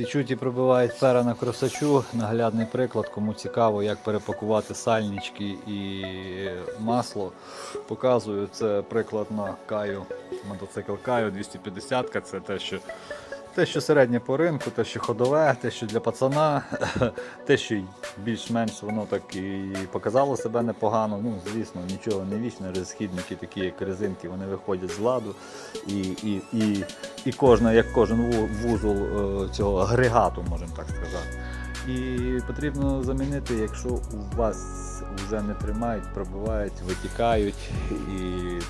Течуть і пробивають пера на кросачу. Наглядний приклад, кому цікаво, як перепакувати сальнички і масло. Показую це приклад на Каю. Мотоцикл Каю 250 це те, що. Те, що середнє по ринку, те, що ходове, те, що для пацана, те, що більш-менш воно так і показало себе непогано. Ну, звісно, нічого не вічне, розхідники такі, як резинки, вони виходять з ладу. І, і, і, і кожна, як кожен вузол е, цього агрегату, можемо так сказати. І потрібно замінити, якщо у вас вже не тримають, пробивають, витікають, і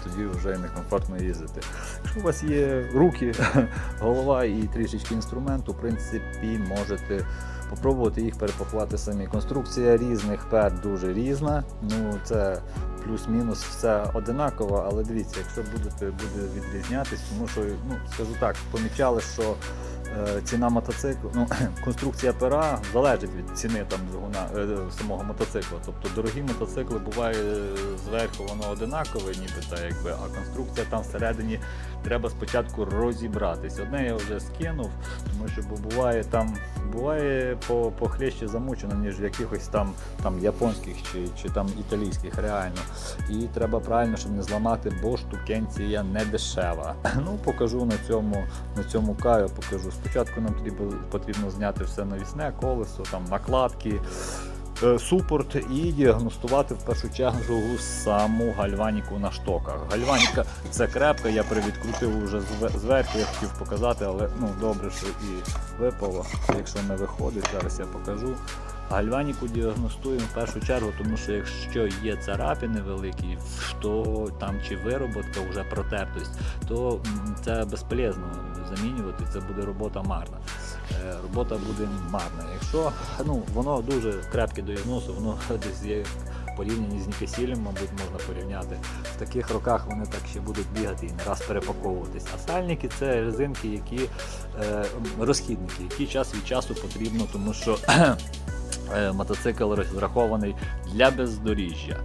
тоді вже некомфортно їздити. Якщо у вас є руки, голова і трішечки інструменту, в принципі, можете попробувати їх перепакувати самі. Конструкція різних пер дуже різна. Ну, це плюс-мінус все одинаково, але дивіться, якщо будете буде відрізнятись, тому що, ну, скажу так, помічали, що ціна мотоциклу, ну, конструкція пера залежить від ціни там, двигуна, е, самого мотоцикла. Тобто дорогі мотоцикли буває е, зверху воно одинакове, ніби та, якби, а конструкція там всередині треба спочатку розібратись. Одне я вже скинув, тому що буває там буває по, похлеще замучено, ніж в якихось там, там японських чи, чи там італійських реально. І треба правильно, щоб не зламати, бо штукенція не дешева. Ну, покажу на цьому, на цьому каю, покажу. Спочатку нам потрібно, зняти все навісне, колесо, там накладки. Е, Супорт і діагностувати в першу чергу саму гальваніку на штоках. Гальваніка це крепка, я привідкрутив уже зверху, я хотів показати, але ну добре, що і випало. Якщо не виходить, зараз я покажу. Гальваніку діагностуємо в першу чергу, тому що якщо є царапини великі, то там чи вироботка, вже протертость, то це безполезно замінювати, це буде робота марна. Е, Робота буде марна. Якщо ну, воно дуже крепке до ізносу, воно десь є порівняні з Нікосілем, мабуть, можна порівняти. В таких роках вони так ще будуть бігати і не раз перепаковуватись. А сальники це резинки, які е, розхідники, які час від часу потрібно, тому що е, мотоцикл розрахований для бездоріжжя.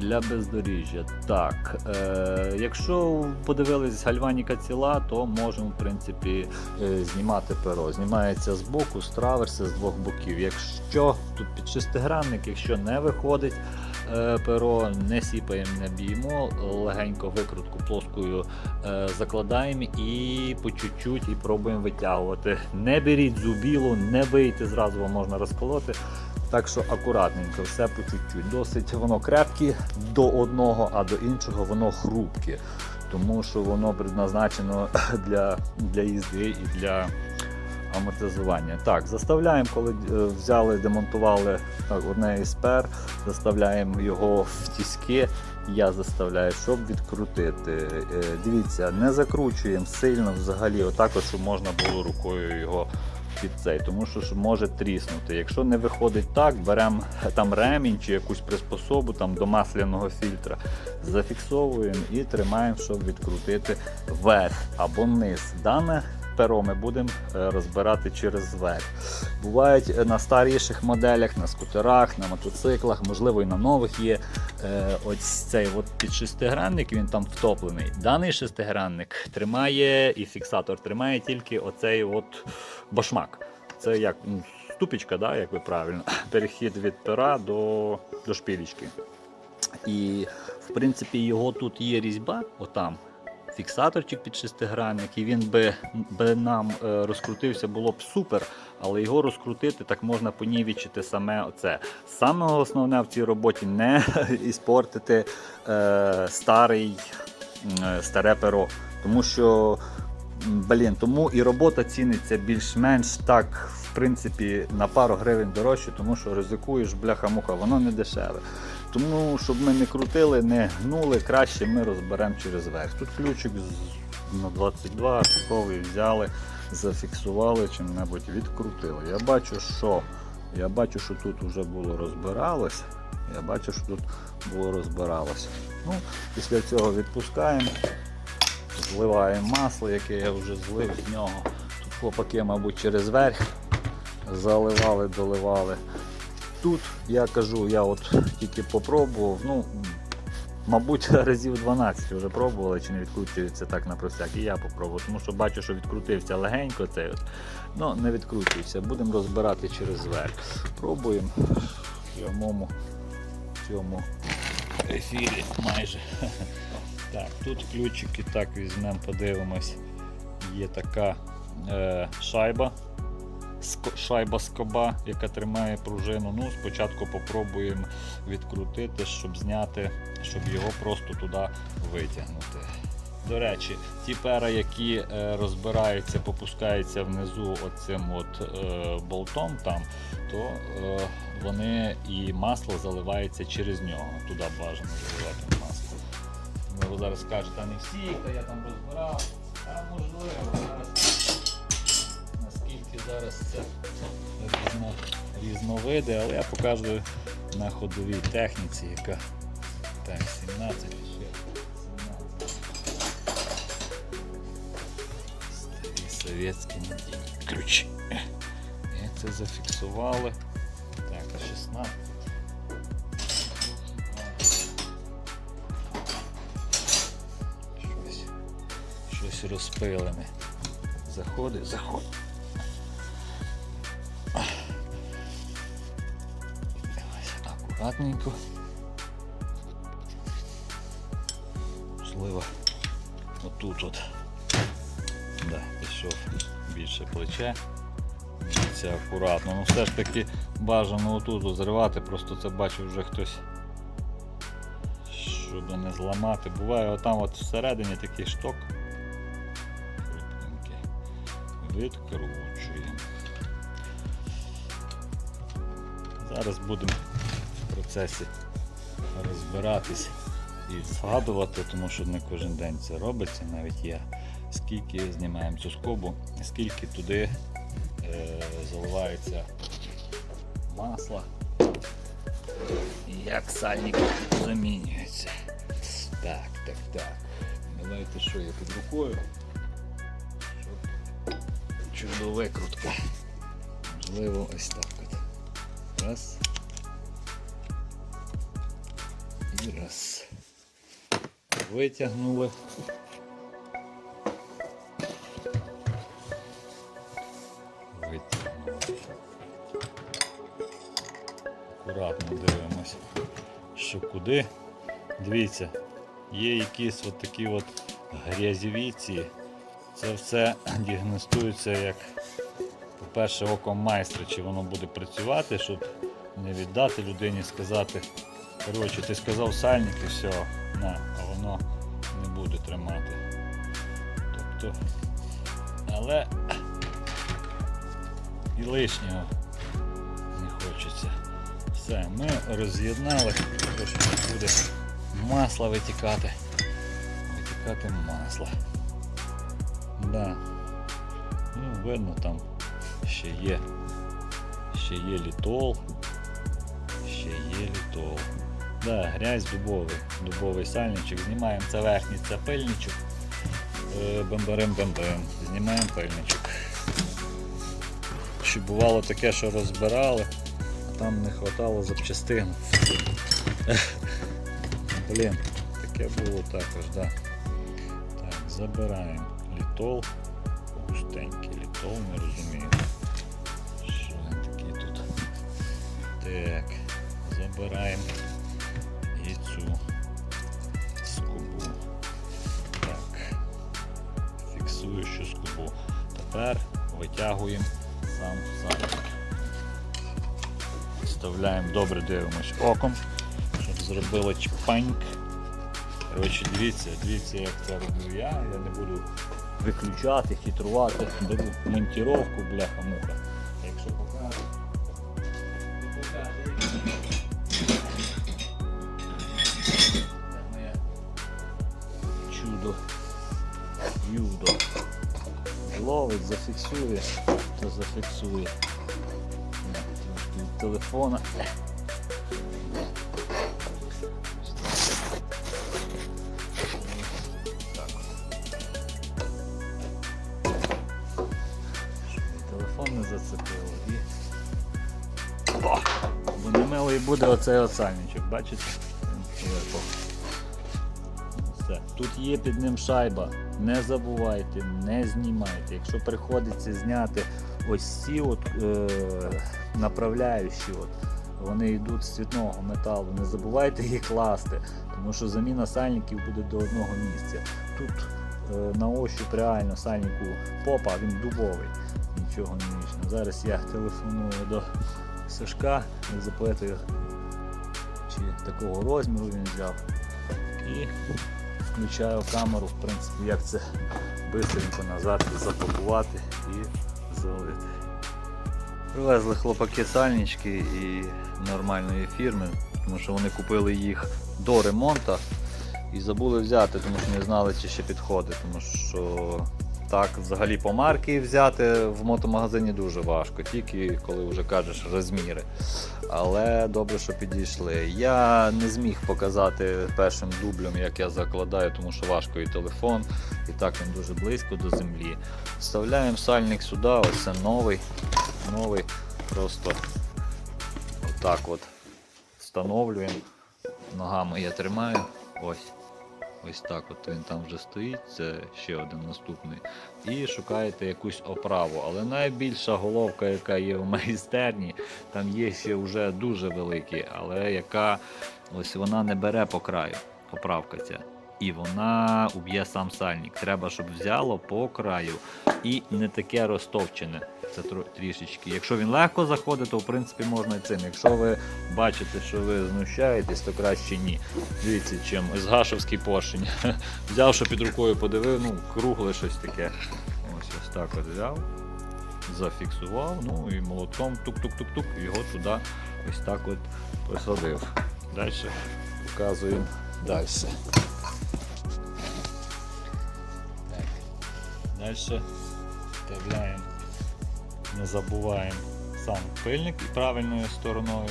Для бездоріжжя. Так, е, якщо подивились гальваніка ціла, то можемо в принципі е, знімати перо. Знімається з боку, з траверси, з двох боків. Якщо тут під шестигранник, якщо не виходить е, перо, не сіпаємо, не б'ємо, легенько викрутку плоскою е, закладаємо і по чуть-чуть і пробуємо витягувати. Не беріть зубілу, не бийте, зразу можна розколоти. Так що акуратненько, все по чуть-чуть. Досить воно крепке до одного, а до іншого воно хрупке. Тому що воно предназначено для, для їзди і для амортизування. Так, заставляємо, коли е, взяли, демонтували так, одне із пер, заставляємо його в тіски. Я заставляю, щоб відкрутити. Е, Дивіться, не закручуємо сильно взагалі, отак, от, щоб можна було рукою його під цей, тому що ж може тріснути. Якщо не виходить так, беремо там ремінь чи якусь приспособу там, до масляного фільтра, зафіксовуємо і тримаємо, щоб відкрутити верх або низ. Дане перо ми будемо е, розбирати через верх. Бувають е, на старіших моделях, на скутерах, на мотоциклах, можливо, і на нових є е, ось цей от під шестигранник, він там втоплений. Даний шестигранник тримає і фіксатор тримає тільки оцей от башмак. Це як ну, ступічка, да, як ви правильно, перехід від пера до, до шпілічки. І в принципі його тут є різьба, отам. Фіксаторчик під шестигранник, і він би, би нам е, розкрутився, було б супер, але його розкрутити так можна понівечити саме оце. Саме основне в цій роботі не іспортити е, старий, е, старе перо. Тому що блін, тому і робота ціниться більш-менш так, в принципі, на пару гривень дорожче, тому що ризикуєш, бляха-муха, воно не дешеве. Тому, щоб ми не крутили, не гнули, краще ми розберемо через верх. Тут ключик на 22 шуковий взяли, зафіксували, чим-небудь відкрутили. Я бачу, що я бачу, що тут вже було розбиралось. Я бачу, що тут було розбиралось. Ну, після цього відпускаємо, зливаємо масло, яке я вже злив з нього. Тут хлопаки, мабуть, через верх заливали, доливали. Тут я кажу, я от тільки попробував. Ну, Мабуть, разів 12 вже пробували, чи не відкручується так на просяк. І я попробував, тому що бачу, що відкрутився легенько цей от. Ну, не відкручується. Будемо розбирати через верх. Пробуємо в прямому цьому ефірі майже. Так, тут ключики так візьмемо, подивимось. Є така е, шайба. Шайба скоба, яка тримає пружину. Ну, спочатку попробуємо відкрутити, щоб зняти, щоб його просто туди витягнути. До речі, ті пера, які е, розбираються, попускаються внизу оцим от е, болтом, там, то е, вони і масло заливається через нього. Туди бажано заливати масло. Ви зараз скажете, а не всі, та я там розбирав. А можливо, зараз зараз це різно, різновиди, але я покажу на ходовій техніці, яка так, 17 ще 17. Старі совєтські ключі. І це зафіксували. Так, а 16. Щось, щось розпилене. Заходить, заходить. Акуратненько. Можливо, отут от. Да, пішов більше плече. Це акуратно. Ну все ж таки бажано отут от зривати, просто це бачив вже хтось. Щоб не зламати. Буває отам от всередині такий шток. Відкручуємо. Зараз будемо процесі розбиратись і згадувати, тому що не кожен день це робиться, навіть я. Скільки знімаємо цю скобу, скільки туди е, заливається масла і як сальник замінюється. Так, так, так. Давайте що я під рукою. Щоб чудо викрутка. Можливо, ось так от. Раз. Раз. Витягнули. Витягнули. Акуратно дивимось, що куди. Дивіться, є якісь от такі от грязівіці. Це все діагностується як, по-перше, оком майстра, чи воно буде працювати, щоб не віддати людині, сказати, коротше, ти сказав сальник і все, на, а воно не буде тримати. Тобто, але і лишнього не хочеться. Все, ми роз'єднали, трошки буде масло витікати. Витікати масло. Да. Ну, видно там ще є. Ще є літол. Ще є літол. Да, грязь дубовий. Дубовий сальничок. Знімаємо це верхній, це пильничок. Е, Бемберем-бембем. Знімаємо пильничок. Чи бувало таке, що розбирали, а там не вистачало запчастин. Блін, таке було також, да. Так, забираємо літол. Густенький літол, не розумію. Що він такий тут? Так, забираємо цю скобу. Так. Фіксуючу скобу. Тепер витягуємо сам сальник. Вставляємо добре, дивимось оком, щоб зробило чпаньк. Коротше, дивіться, дивіться, як це роблю я. Я не буду виключати, хитрувати, беру монтіровку, бляха-муха. Якщо покажу, то покажу. Ловить, зафіксує, то зафіксує. Від телефона. Телефон не зацепило і. Бо не милий буде оцей оцальничок, бачите? Все. Тут є під ним шайба. Не забувайте, не знімайте. Якщо приходиться зняти ось ці от, е, направляючі, от, вони йдуть з цвітного металу. Не забувайте їх класти, тому що заміна сальників буде до одного місця. Тут е, на ощуп реально сальнику попа, він дубовий, нічого не мішне. Зараз я телефоную до Сашка запитую, чи такого розміру він взяв. І включаю камеру, в принципі, як це бистренько назад запакувати і залити. Привезли хлопаки сальнички і нормальної фірми, тому що вони купили їх до ремонту і забули взяти, тому що не знали, чи ще підходить. Тому що так, взагалі по марки взяти в мотомагазині дуже важко, тільки коли вже кажеш розміри. Але добре, що підійшли. Я не зміг показати першим дублем, як я закладаю, тому що важко і телефон, і так він дуже близько до землі. Вставляємо сальник сюди, ось це новий. Новий. Просто отак от встановлюємо. Ногами я тримаю. Ось. Ось так от він там вже стоїть, це ще один наступний. І шукаєте якусь оправу. Але найбільша головка, яка є в майстерні, там є ще вже дуже великі, але яка ось вона не бере по краю, оправка ця. І вона уб'є сам сальник. Треба, щоб взяло по краю. І не таке розтовчене. Це трішечки. Якщо він легко заходить, то в принципі можна і цим. Якщо ви бачите, що ви знущаєтесь, то краще ні. Дивіться, чим згашовський поршень. Взяв, що під рукою подивив, ну, кругле щось таке. Ось ось так от взяв, зафіксував, ну і молотком тук-тук-тук-тук, його туди ось так от посадив. Далі показуємо далі. Далі вставляємо, не забуваємо сам пильник і правильною стороною.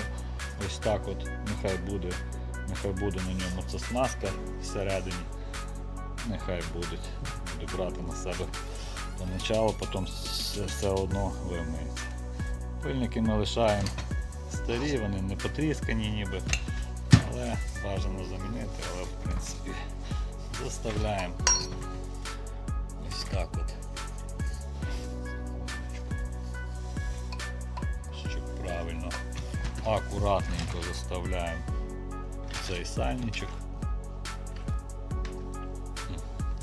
Ось так от нехай буде, нехай буде на ньому ця смазка всередині. Нехай будуть. Буду брати на себе поначалу, потім все одно вимиється. Пильники ми лишаємо старі, вони не потріскані ніби, але бажано замінити, але в принципі заставляємо ось так от. Правильно, акуратненько заставляємо цей сальничок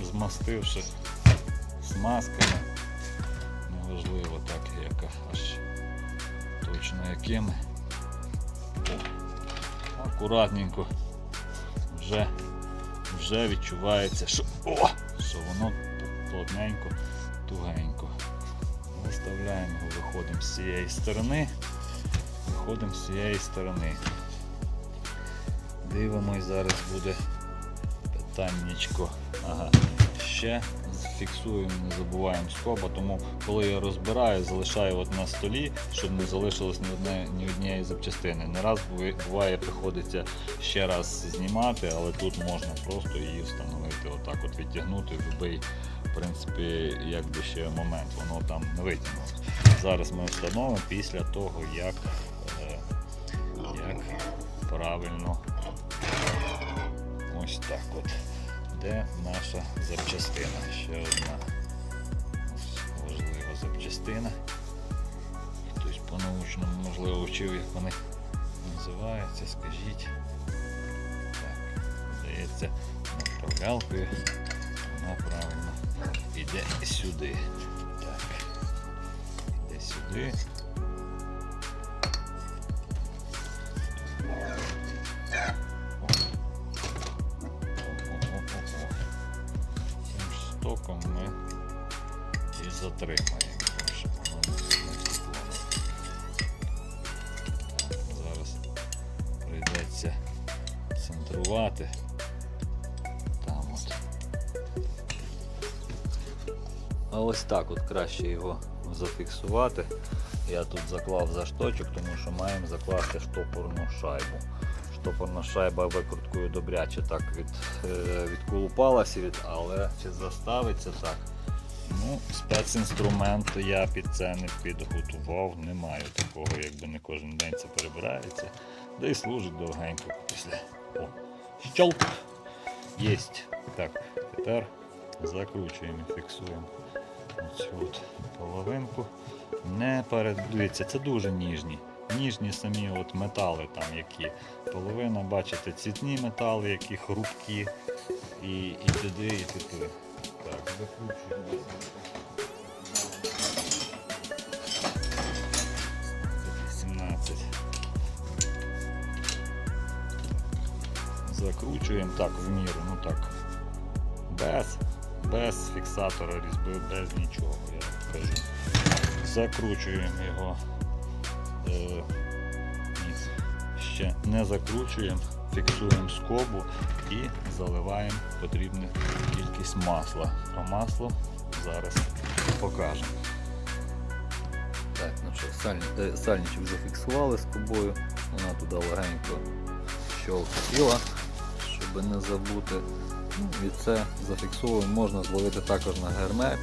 змастивши смазками, неважливо так, яка аж точно якими. Акуратненько вже, вже відчувається, що, о, що воно плотненько, тугенько. Виставляємо виходимо з цієї сторони, виходимо з цієї сторони. Дивимось, зараз буде питаннячко. Ага. Ще фіксуємо, не забуваємо скоба, тому коли я розбираю, залишаю от на столі, щоб не залишилось ні, одне, ні однієї запчастини. Не раз буває- приходиться ще раз знімати, але тут можна просто її встановити, отак от відтягнути в будь-який, в принципі, якби ще момент, воно там не витягнулося. Зараз ми встановимо після того, як правильно ось так от. Де наша запчастина? Ще одна важлива запчастина. Хтось по-научному можливо вчив, як вони називаються, скажіть. Так, здається, направлялкою. Вона правильно іде сюди. Так. Іде сюди. Цим штоком ми і затримаємо. Зараз прийдеться центрувати. Там от. А ось так от краще його зафіксувати. Я тут заклав за шточок, тому що маємо закласти штопорну шайбу. Штопорна шайба викруткою добряче так від, е, відколупалася, від, але чи заставиться так? Ну, спецінструмент я під це не підготував, не маю такого, якби не кожен день це перебирається. Да і служить довгенько після. О, щолк! Єсть. Так, тепер закручуємо і фіксуємо оцю от половинку. Не перед... Дивіться, це дуже ніжні. Ніжні самі от метали там які. Половина, бачите, цвітні метали, які хрупкі. І, і і туди. Так, закручуємо. Закручуємо так в міру, ну так. Без, без фіксатора різьби, без нічого, я кажу. Закручуємо його. Е, ще не закручуємо, фіксуємо скобу і заливаємо потрібну кількість масла. А масло зараз покажемо. Так, ну що, сальні, е, сальничок вже фіксували з кобою. Вона туди легенько щелкотіла, щоб не забути. Ну, і це зафіксовуємо, можна зловити також на гермет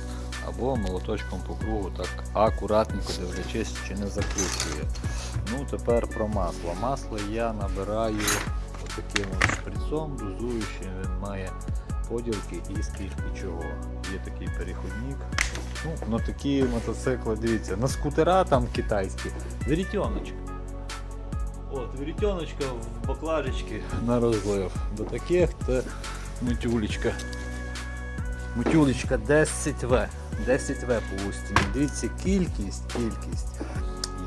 або молоточком по кругу, так акуратненько дивлячись, чи не закручує. Ну, тепер про масло. Масло я набираю таким шприцом, дозуючим, він має поділки і скільки чого. Є такий переходник. Ну, на такі мотоцикли, дивіться, на скутера там китайські, веретеночка. От, веретеночка в баклажечки на розлив. До таких це мутюлечка. Мутюлечка 10В. 10В по устіні. Дивіться, кількість, кількість.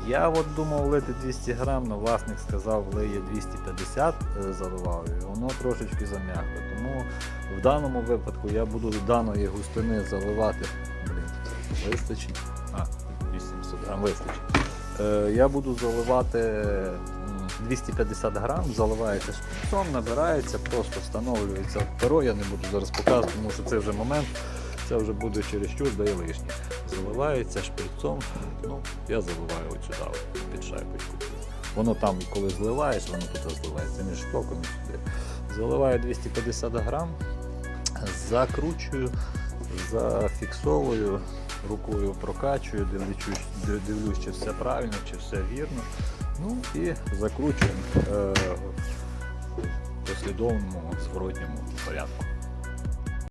Я от думав лити 200 грам, але власник сказав, лиє 250 е, заливав і воно трошечки зам'якло. Тому в даному випадку я буду з даної густини заливати. Блін, вистачить. А, 800 грам вистачить. Е, я буду заливати 250 грам, заливається шприцом, набирається, просто встановлюється перо. Я не буду зараз показувати, тому що це вже момент. Це вже буде чересчур, да і лишнє. Заливається шприцом. Ну, я заливаю от сюди, під шайбочку. Воно там, коли зливаєш, воно тут зливається між штоком і сюди. Заливаю 250 грам, закручую, зафіксовую, рукою прокачую, дивлюсь, дивлюсь, чи все правильно, чи все вірно. Ну і закручуємо е, в послідовному зворотньому порядку.